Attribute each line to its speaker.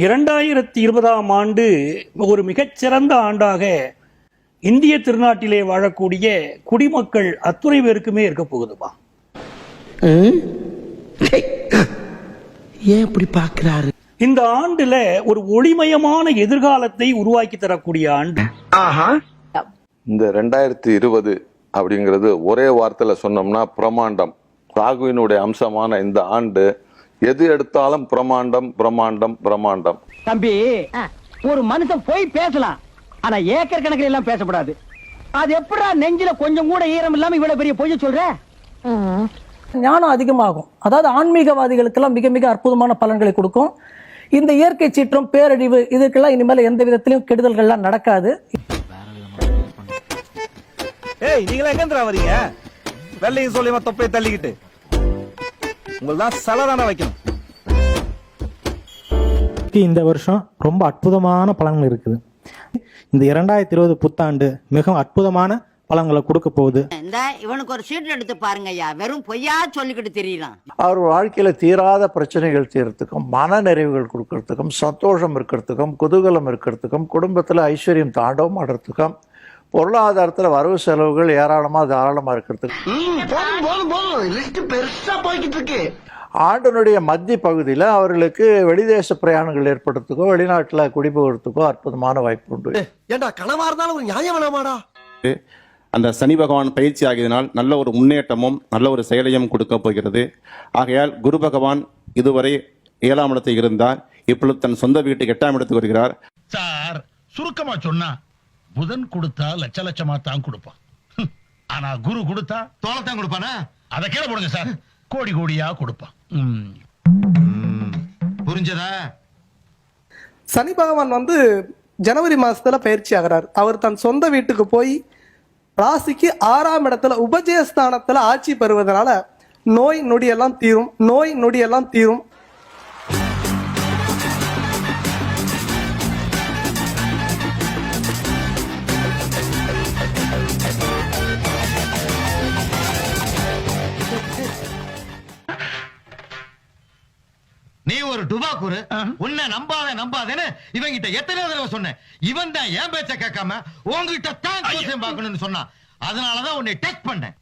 Speaker 1: இரண்டாயிரத்தி இருபதாம் ஆண்டு ஒரு மிகச்சிறந்த ஆண்டாக இந்திய திருநாட்டிலே வாழக்கூடிய குடிமக்கள் அத்துணை பேருக்குமே இருக்க போகுதுப்பா
Speaker 2: ஏன் இப்படி பாக்குறாரு
Speaker 1: இந்த ஆண்டுல ஒரு ஒளிமயமான எதிர்காலத்தை உருவாக்கி தரக்கூடிய ஆண்டு.
Speaker 3: இந்த ரெண்டாயிரத்தி இருபது அப்படிங்கிறது ஒரே வார்த்தையில சொன்னோம்னா பிரமாண்டம் ராகுவினுடைய அம்சமான இந்த ஆண்டு எது எடுத்தாலும் பிரமாண்டம் பிரமாண்டம் பிரமாண்டம்
Speaker 4: தம்பி ஒரு மனுஷன் போய் பேசலாம். ஆனா ஏக்கர் கணக்கில் எல்லாம் பேசக்கூடாது அது எப்படா நெஞ்சில கொஞ்சம் கூட ஈரம் இல்லாம இவ்வளவு பெரிய பொய்ய சொல்ற?
Speaker 5: ஞானம் அதிகமாகும். அதாவது ஆன்மீகவாதிகளுக்கெல்லாம் மிக மிக அற்புதமான பலன்களை கொடுக்கும். இந்த இயற்கை சீற்றம் பேரழிவு இதுக்கெல்லாம் இனிமேல் எந்த விதத்திலையும் கெடுதல்கள்லாம் நடக்காது.
Speaker 6: ஏய் நீங்களா எங்கேந்திரா வரீங்க? வெள்ளையும் சொல்லியமா தொப்பையை தள்ளிக்கிட்டு? உங்கள் தான் சலதான வைக்கணும்
Speaker 7: இந்த வருஷம் ரொம்ப அற்புதமான பலன்கள் இருக்குது. இந்த இரண்டாயிரத்தி இருபது புத்தாண்டு மிகவும் அற்புதமான பலன்களை கொடுக்க போகுது.
Speaker 8: இந்த இவனுக்கு ஒரு சீட் எடுத்து பாருங்க ஐயா வெறும் பொய்யா சொல்லிக்கிட்டு தெரியலாம்
Speaker 9: அவர் வாழ்க்கையில தீராத பிரச்சனைகள் தீர்றதுக்கும் மன நிறைவுகள் கொடுக்கறதுக்கும் சந்தோஷம் இருக்கிறதுக்கும் குதூகலம் இருக்கிறதுக்கும் குடும்பத்துல ஐஸ்வர்யம் தாண்டவம் ஆடுறதுக்கும் பொருளாதாரத்துல வரவு செலவுகள் ஏராளமா தாராளமா இருக்கிறதுக்கும்
Speaker 2: போதும் போதும் போதும். லிஸ்ட் பெருசா போய்கிட்டு இருக்கு.
Speaker 9: ஆண்டினுடைய மத்திய பகுதியில அவர்களுக்கு வெளிதேச பிரயாணங்கள் ஏற்படுறதுக்கோ வெளிநாட்டுல குடிபெயர்றதுக்கோ அற்புதமான வாய்ப்பு உண்டு.
Speaker 2: ஏண்டா கனவா இருந்தாலும் ஒரு நியாயம் வேணாமாடா?
Speaker 10: அந்த சனி பகவான் பயிற்சி ஆகியதனால் நல்ல ஒரு முன்னேற்றமும் நல்ல ஒரு செயலையும் கொடுக்க போகிறது. ஆகையால் குரு பகவான் இதுவரை ஏழாம் இடத்தில் இருந்தார். இப்பொழுது தன் சொந்த வீட்டுக்கு எட்டாம் இடத்துக்கு வருகிறார்.
Speaker 11: சார் சுருக்கமா சொன்னா புதன் கொடுத்தா லட்ச லட்சமா தான் கொடுப்பான். ஆனா குரு கொடுத்தா தோலத்தான் கொடுப்பானா? அத கீழே போடுங்க சார். கோடி கோடியா கொடுப்பான். புரிஞ்சதா?
Speaker 12: சனி பகவான் வந்து ஜனவரி மாசத்துல பயிற்சி ஆகிறார். அவர் தன் சொந்த வீட்டுக்கு போய் ராசிக்கு ஆறாம் இடத்துல உபஜயஸ்தானத்துல ஆட்சி பெறுவதனால நோய் நொடியெல்லாம் தீரும். நோய் நொடியெல்லாம் தீரும்.
Speaker 11: நீ ஒரு டுபாக்கூரு உன்னை நம்பாத நம்பாதேன்னு இவன் கிட்ட எத்தனை தடவை சொன்னேன். இவன் தான் என் பேச்ச கேட்காம உன்கிட்ட தான் பார்க்கணும்னு சொன்னான். அதனாலதான் உன்னை டெஸ்ட் பண்ணேன்.